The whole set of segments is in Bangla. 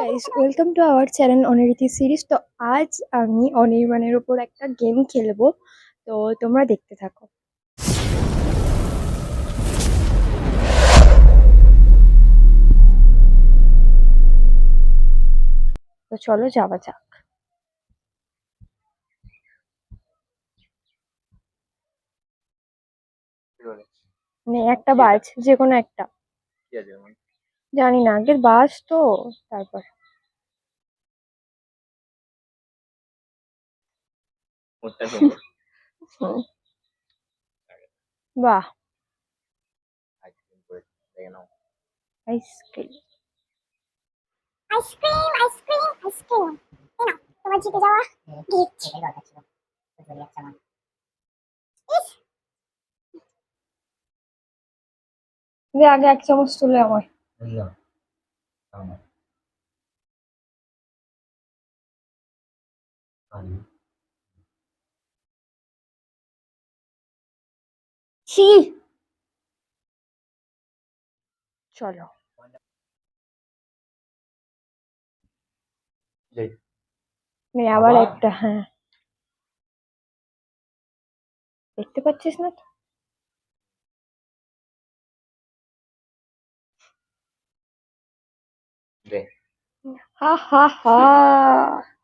Guys welcome to our channel অনিরীতি series তো আজ আমি অনির্বাণের ওপর একটা গেম খেলব। তো তোমরা দেখতে থাকো। তো চলো যাওয়া যাক। মানে একটা বাজ যে কোনো একটা? জানি না আগের বাস তো তারপর। বাহ। আইসক্রিম তোমার জিতে যাওয়া গিফট। দে আগে এক চামচ তুলে আমার। না, খাও না। আরে, ছি চলো যাই। নে আবার আবার? একটা হ্যাঁ দেখতে পাচ্ছিস না তো? দে। হা হা হা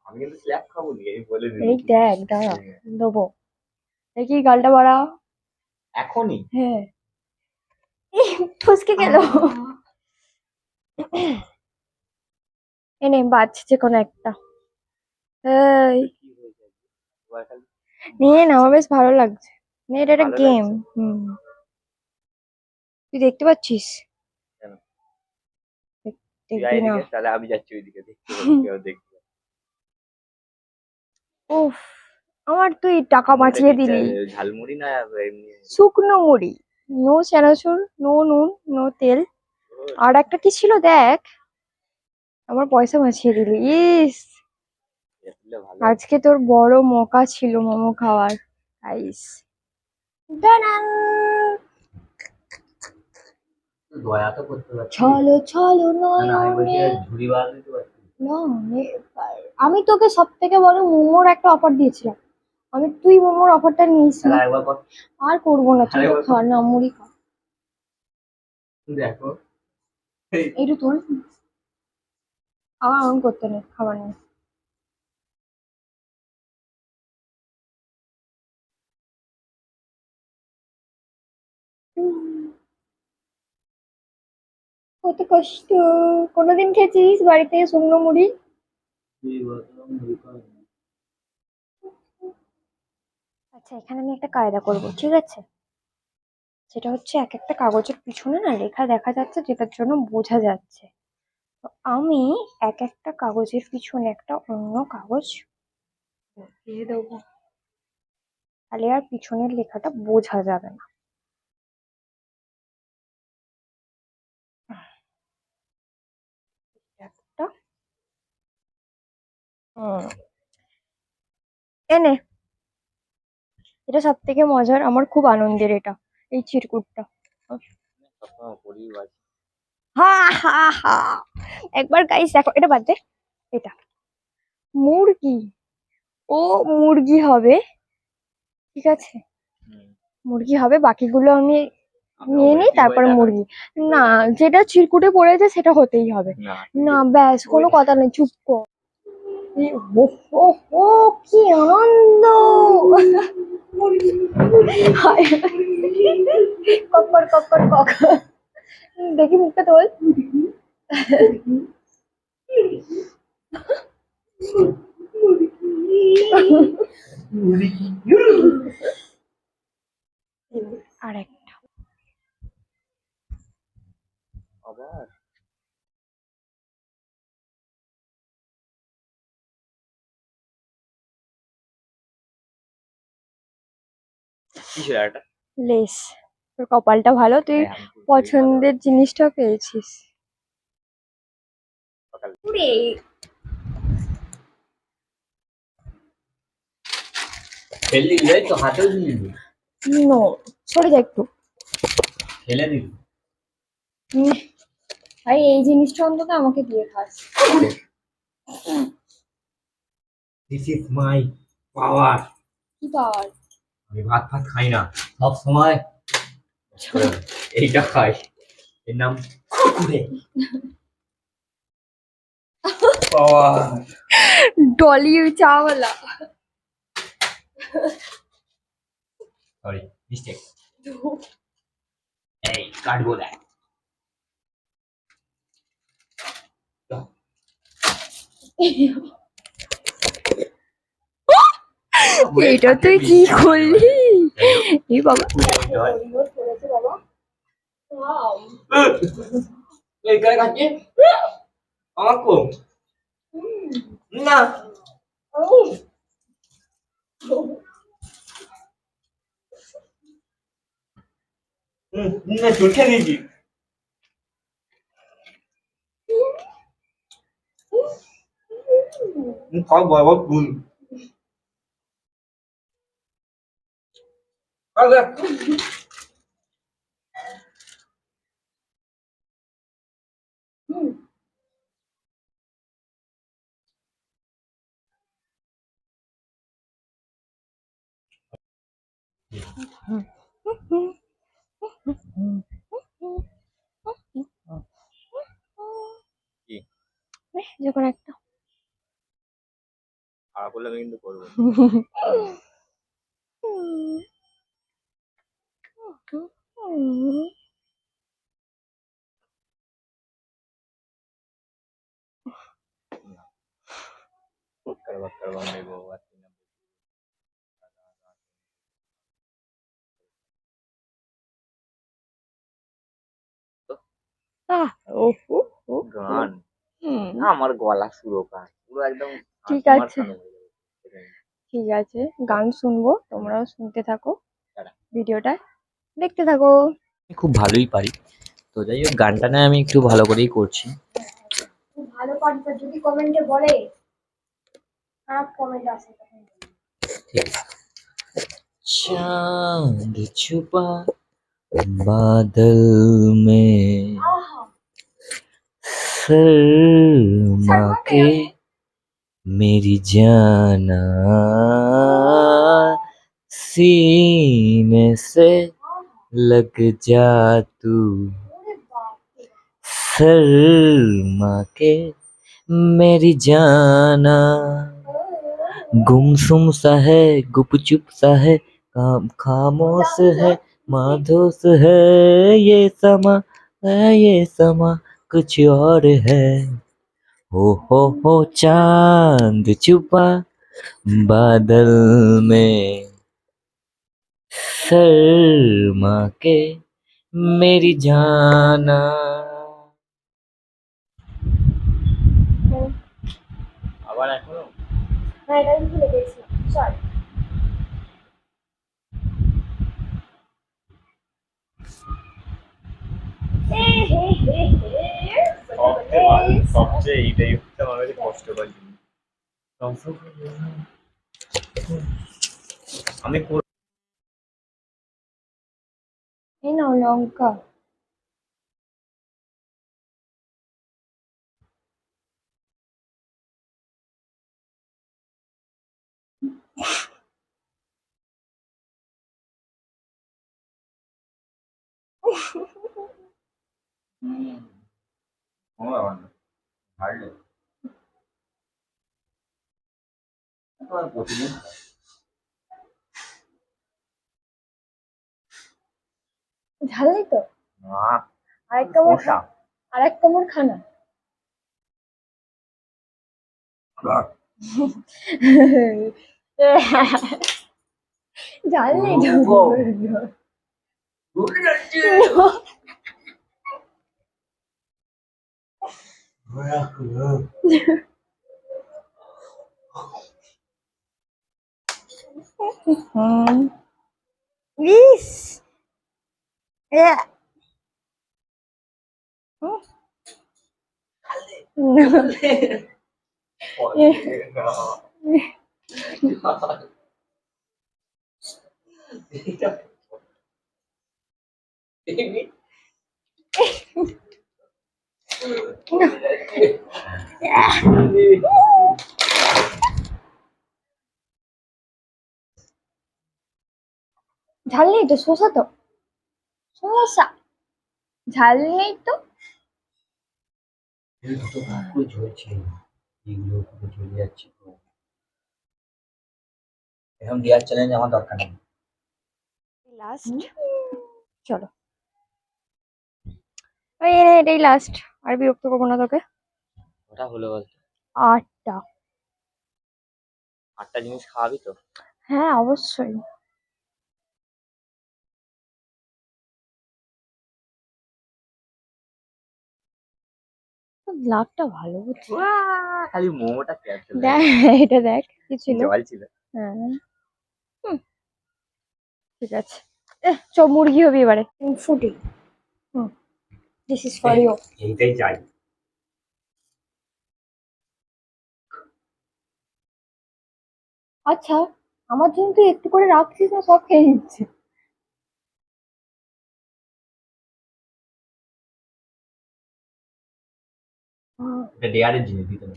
আমি কিন্তু স্ল্যাব খাব নি, এই বলে দিলাম। এই দেখ দাঁড়া দেবো দেখি গালটা বাড়া এখনই? হ্যাঁ। ফসকে গেল। এনে বাজছে কোনো একটা। এই। নিয়ে না আমার বেশ ভালো লাগছে। এটা একটা গেম? হুম। তুই দেখতে পাচ্ছিস কেন? দেখ- তুই দেখবি আয় না এদিকে, তাহলে আমি যাচ্ছি ওইদিকে দেখতে কেউ দেখবে। উফ আমার তুই টাকা বাঁচিয়ে দিলি ঝালমুড়ি না এমনি শুকনো মুড়ি নো চানাচুর নো নুন নো তেল আর একটা কি ছিল দেখ আমার পয়সা বাঁচিয়ে দিলি ইস আজকে তোর বড় মকা ছিল মোমো খাওয়ার আইস দয়া তো করতে পারছি। চলো চলো না, না, আমি নয়নে। ঝুড়ি বাঁধ পারছি নয়নে আমি তোকে সব থেকে বড় মোমোর একটা অফার দিয়েছিলাম। আমি তুই মোমোর অফারটা কর। আর করব না তুই তো। খা না মুড়ি খা। দেখো। এইটু তোর? আমার অন করতে নেই খাবার নেই কত কষ্ট। কোনোদিন খেয়েছিস বাড়িতে শুকনো মুড়ি? আচ্ছা এখানে আমি একটা কায়দা করব ঠিক আছে? সেটা হচ্ছে এক একটা কাগজের পিছনে না লেখা দেখা যাচ্ছে যেটার জন্য বোঝা যাচ্ছে। তো আমি এক একটা কাগজের পিছনে একটা অন্য কাগজ দিয়ে দেবো। তাহলে আর পিছনের লেখাটা বোঝা যাবে না একটা হুম এনে এটা সব থেকে মজার আমার খুব আনন্দের এটা এই চিরকুটটা। হা হা হা একবার গাইস দেখো এটা বাদ দে এটা। মুরগি। ও মুরগি হবে ঠিক আছে? মুরগি হবে বাকিগুলো আমি নিয়ে নিই তারপরে মুরগি। না যেটা চিরকুটে পড়েছে সেটা হতেই হবে। না না ব্যাস কোনো কথা নেই চুপ কর। এই ও ও ও কি আনন্দ হায়। কক্কর কক্কর কক দেখি মুখটা তোল আর একটা লেস। তোর কপালটা ভালো? তুই হ্যাঁ, পছন্দের জিনিসটা পেয়েছিস। সকাল ফেলে দিবি তো হাতেও দিয়ে দিবি নো সরে যা একটু। ফেলে দিবি? ভাই এই জিনিসটা অন্তত আমাকে দিয়ে খাস। দিস ইজ মাই পাওয়ার কি পাওয়ার আমি ভাত ফাত খাই না সব সময় এইটা খাই। এর নাম কুকুরে। ডলি চাওয়ালা। সরি মিস্টেক এই কাটবো দেখ। এটা তুই কি করলি এই বাবা এই গায়ে কাটছে আমার কো না হুম, না চুলকে দিয়েছি খাও বাবা গুণ আগে কি? যে কোনো একটা খারাপ হলে আমি কিন্তু করব ঠিক আছে ঠিক আছে গান শুনব তোমরাও শুনতে থাকো ভিডিওটা দেখতে থাকো খুব ভালোই পারি। তো যাই হোক গানটা না আমি একটু ভালো করেই করছি। ভালো পারি যদি কমেন্টে বলে। آپ کامنٹ آ سکتے ہیں چاند چھپا بادل میں۔ ہاں، ہاں۔ سرما کے میری جانا۔ سینے سے لگ جا تو۔ سرما کے میری جانا۔ گم سم سا ہے گپ چپ سا ہے خاموش ہے مادھوس ہے یہ سما ہے یہ سما کچھ اور ہے ہو ہو ہو چاند چھپا بادل میں سرما کے میری جانا আমি ভুলে গেছিলাম সরি সবচেয়ে এইটাই হচ্ছে আমার কাছে কষ্টকর আমি এই নাও লঙ্কা। প্রতিদিন ঝাল নেই তো? আরেক কামড় আরেক কামড় খানা ঝাল নেই তো? হুম ইস এ ঝাল নেই তো শসা তো? শসা? ঝাল নেই তো। এরকম দেওয়ার চ্যালেঞ্জ আমার দরকার নেই। লাস্ট চলো। এই নে, এটাই লাস্ট আর বিরক্ত করব না তোকে। ওটা হলো বলতো। আটটা। আটটা জিনিস খাওয়াবি তো? হ্যাঁ অবশ্যই। লাভটা ভালো বুঝছি খালি মোমোটা দেখ এটা দেখ কি ছিল? জল ছিল। হ্যাঁ। হুম, ঠিক আছে। এহ, চ মুরগি হবি এবারে। ফুটি। দিস ইজ ফর ইউ এইটাই চাই। আচ্ছা আমার জন্য তুই একটু করে রাখছিস না সব খেয়ে নিচ্ছে।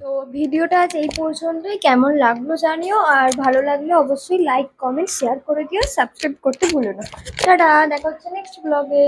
তো ভিডিওটা আজ এই পর্যন্তই। কেমন লাগল জানিও আর ভালো লাগলে অবশ্যই লাইক কমেন্ট শেয়ার করে দিও সাবস্ক্রাইব করতে ভুলো না। টাটা দেখা হচ্ছে নেক্সট ব্লগে